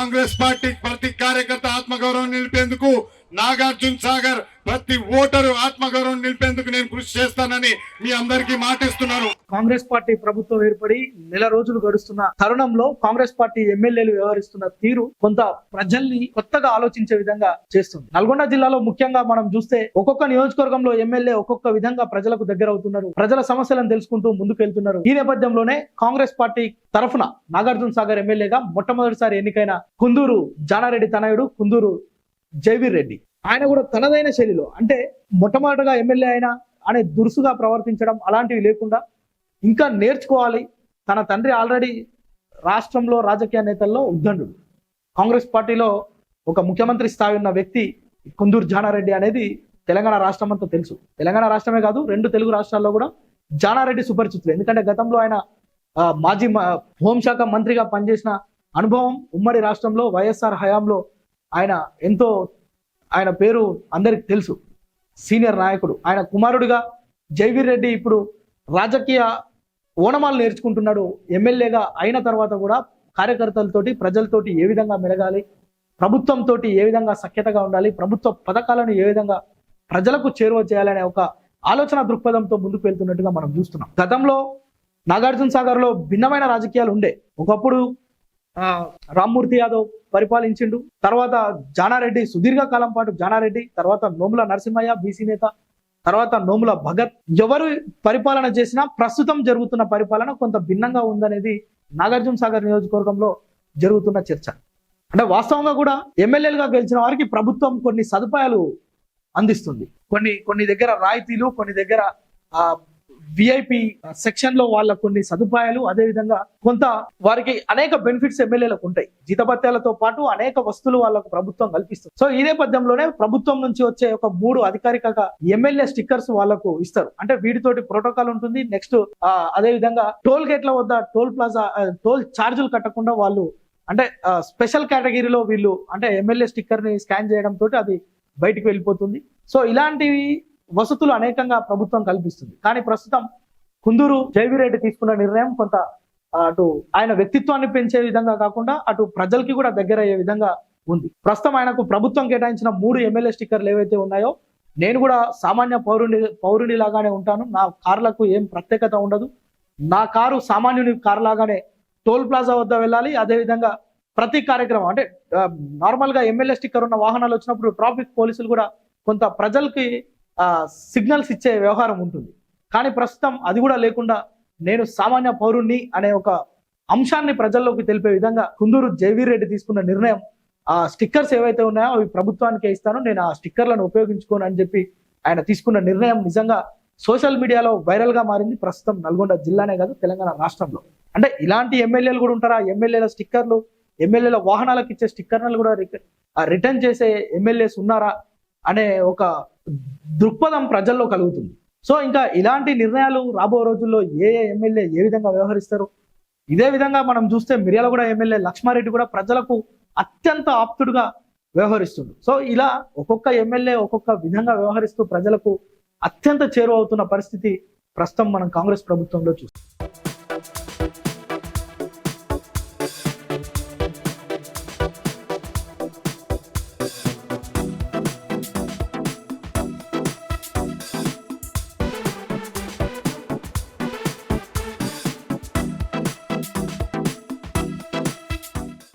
Congress party ప్రతి కార్యకర్త ఆత్మగౌరవం నిలిపేందుకు నాగార్జున సాగర్ ప్రతి ఓటరు ఆత్మగౌరవం నిలిపేందుకు నేను కృషి చేస్తానని మీ అందరికీ మాటిస్తున్నాను కాంగ్రెస్ పార్టీ ప్రభుత్వం ఏర్పడి నెల రోజులు గడుస్తున్న తరుణంలో కాంగ్రెస్ పార్టీ ఎమ్మెల్యేలు వ్యవహరిస్తున్న తీరు కొంత ప్రజల్ని కొత్తగా ఆలోచించే విధంగా చేస్తుంది. నల్గొండ జిల్లాలో ముఖ్యంగా మనం చూస్తే ఒక్కొక్క నియోజకవర్గంలో ఎమ్మెల్యే ఒక్కొక్క విధంగా ప్రజలకు దగ్గర అవుతున్నారు ప్రజల సమస్యలను తెలుసుకుంటూ ముందుకు వెళ్తున్నారు ఈ నేపథ్యంలోనే కాంగ్రెస్ పార్టీ తరఫున నాగార్జున సాగర్ ఎమ్మెల్యేగా మొట్టమొదటిసారి ఎన్నికైన కుందూరు జానారెడ్డి తనయుడు కుందూరు జైవీర్ రెడ్డి. ఆయన కూడా తనదైన శైలిలో అంటే మొట్టమొదటగా ఎమ్మెల్యే అయినా అనే దురుసుగా ప్రవర్తించడం అలాంటివి లేకుండా ఇంకా నేర్చుకోవాలి. తన తండ్రి ఆల్రెడీ రాష్ట్రంలో రాజకీయ నేతల్లో ఉద్దండుడు. కాంగ్రెస్ పార్టీలో ఒక ముఖ్యమంత్రి స్థాయి ఉన్న వ్యక్తి కుందూరు జానారెడ్డి అనేది తెలంగాణ రాష్ట్రం అంతా తెలుసు. తెలంగాణ రాష్ట్రమే కాదు రెండు తెలుగు రాష్ట్రాల్లో కూడా జానారెడ్డి సుపరిచితులు. ఎందుకంటే గతంలో ఆయన ఆ, మాజీ మ- హోంశాఖ మంత్రిగా పనిచేసిన అనుభవం ఉమ్మడి రాష్ట్రంలో వైఎస్ఆర్ హయాంలో ఆయన ఎంతో ఆయన పేరు అందరికి తెలుసు. సీనియర్ నాయకుడు. ఆయన కుమారుడిగా జైవీర్ రెడ్డి ఇప్పుడు రాజకీయ ఓనమాలు నేర్చుకుంటున్నాడు. ఎమ్మెల్యేగా అయిన తర్వాత కూడా కార్యకర్తలతోటి ప్రజలతోటి ఏ విధంగా మెలగాలి ప్రభుత్వంతో ఏ విధంగా సఖ్యతగా ఉండాలి ప్రభుత్వ పథకాలను ఏ విధంగా ప్రజలకు చేరువ చేయాలనే ఒక ఆలోచన దృక్పథంతో ముందుకు వెళ్తున్నట్టుగా మనం చూస్తున్నాం. గతంలో నాగార్జున సాగర్లో భిన్నమైన రాజకీయాలు ఉండే. ఒకప్పుడు రామ్మూర్తి యాదవ్ పరిపాలించిండు. తర్వాత జానారెడ్డి సుదీర్ఘ కాలం పాటు జానారెడ్డి తర్వాత నోముల నరసింహయ్య బీసీ నేత తర్వాత నోముల భగత్. ఎవరు పరిపాలన చేసినా ప్రస్తుతం జరుగుతున్న పరిపాలన కొంత భిన్నంగా ఉందనేది నాగార్జున సాగర్ నియోజకవర్గంలో జరుగుతున్న చర్చ. అంటే వాస్తవంగా కూడా ఎమ్మెల్యేలుగా గెలిచిన వారికి ప్రభుత్వం కొన్ని సదుపాయాలు అందిస్తుంది. కొన్ని కొన్ని దగ్గర రాయితీలు కొన్ని దగ్గర విఐపి సెక్షన్లో వాళ్ళ కొన్ని సదుపాయాలు అదే విధంగా కొంత వారికి అనేక బెనిఫిట్స్ ఎమ్మెల్యేలకు ఉంటాయి. జీతభత్యాలతో పాటు అనేక వస్తువులు వాళ్ళకు ప్రభుత్వం కల్పిస్తుంది. సో ఈ నేపథ్యంలోనే ప్రభుత్వం నుంచి వచ్చే ఒక మూడు అధికారిక ఎమ్మెల్యే స్టిక్కర్స్ వాళ్ళకు ఇస్తారు. అంటే వీటితోటి ప్రోటోకాల్ ఉంటుంది. నెక్స్ట్ అదే విధంగా టోల్ గేట్ల వద్ద టోల్ ప్లాజా టోల్ ఛార్జీలు కట్టకుండా వాళ్ళు అంటే స్పెషల్ కేటగిరీలో వీళ్ళు అంటే ఎమ్మెల్యే స్టిక్కర్ని స్కాన్ చేయడం తోటి అది బయటకు వెళ్ళిపోతుంది. సో ఇలాంటివి వసతులు అనేకంగా ప్రభుత్వం కల్పిస్తుంది. కానీ ప్రస్తుతం కుందూరు జైవిరెడ్డి తీసుకున్న నిర్ణయం కొంత అటు ఆయన వ్యక్తిత్వాన్ని పెంచే విధంగా కాకుండా అటు ప్రజలకి కూడా దగ్గర అయ్యే విధంగా ఉంది. ప్రస్తుతం ఆయనకు ప్రభుత్వం కేటాయించిన మూడు ఎమ్మెల్యే స్టిక్కర్లు ఏవైతే ఉన్నాయో నేను కూడా సామాన్య పౌరుని పౌరుని లాగానే ఉంటాను. నా కార్లకు ఏం ప్రత్యేకత ఉండదు. నా కారు సామాన్యుని కారు లాగానే టోల్ ప్లాజా వద్ద వెళ్ళాలి. అదే విధంగా ప్రతి కార్యక్రమం అంటే నార్మల్గా ఎమ్మెల్యే స్టిక్కర్ ఉన్న వాహనాలు వచ్చినప్పుడు ట్రాఫిక్ పోలీసులు కూడా కొంత ప్రజలకి సిగ్నల్స్ ఇచ్చే వ్యవహారం ఉంటుంది. కానీ ప్రస్తుతం అది కూడా లేకుండా నేను సామాన్య పౌరుణ్ణి అనే ఒక అంశాన్ని ప్రజల్లోకి తెలిపే విధంగా కుందూరు జైవీర్ రెడ్డి తీసుకున్న నిర్ణయం ఆ స్టిక్కర్స్ ఏవైతే ఉన్నాయో అవి ప్రభుత్వానికే ఇస్తాను నేను ఆ స్టిక్కర్లను ఉపయోగించుకోను అని చెప్పి ఆయన తీసుకున్న నిర్ణయం నిజంగా సోషల్ మీడియాలో వైరల్గా మారింది. ప్రస్తుతం నల్గొండ జిల్లానే కాదు తెలంగాణ రాష్ట్రంలో. అంటే ఇలాంటి ఎమ్మెల్యేలు కూడా ఉంటారా? ఎమ్మెల్యేల స్టిక్కర్లు ఎమ్మెల్యేల వాహనాలకు ఇచ్చే స్టిక్కర్లను కూడా రిటర్న్ చేసే ఎమ్మెల్యేస్ ఉన్నారా? అనే ఒక దృక్పథం ప్రజల్లో కలుగుతుంది. సో ఇంకా ఇలాంటి నిర్ణయాలు రాబో రోజుల్లో ఏ ఏ ఎమ్మెల్యే ఏ విధంగా వ్యవహరిస్తారు? ఇదే విధంగా మనం చూస్తే మిర్యాలగూడ ఎమ్మెల్యే లక్ష్మారెడ్డి కూడా ప్రజలకు అత్యంత ఆప్తుడుగా వ్యవహరిస్తుంది సో ఇలా ఒక్కొక్క ఎమ్మెల్యే ఒక్కొక్క విధంగా వ్యవహరిస్తూ ప్రజలకు అత్యంత చేరువవుతున్న పరిస్థితి ప్రస్తుతం మనం కాంగ్రెస్ ప్రభుత్వంలో చూస్తాం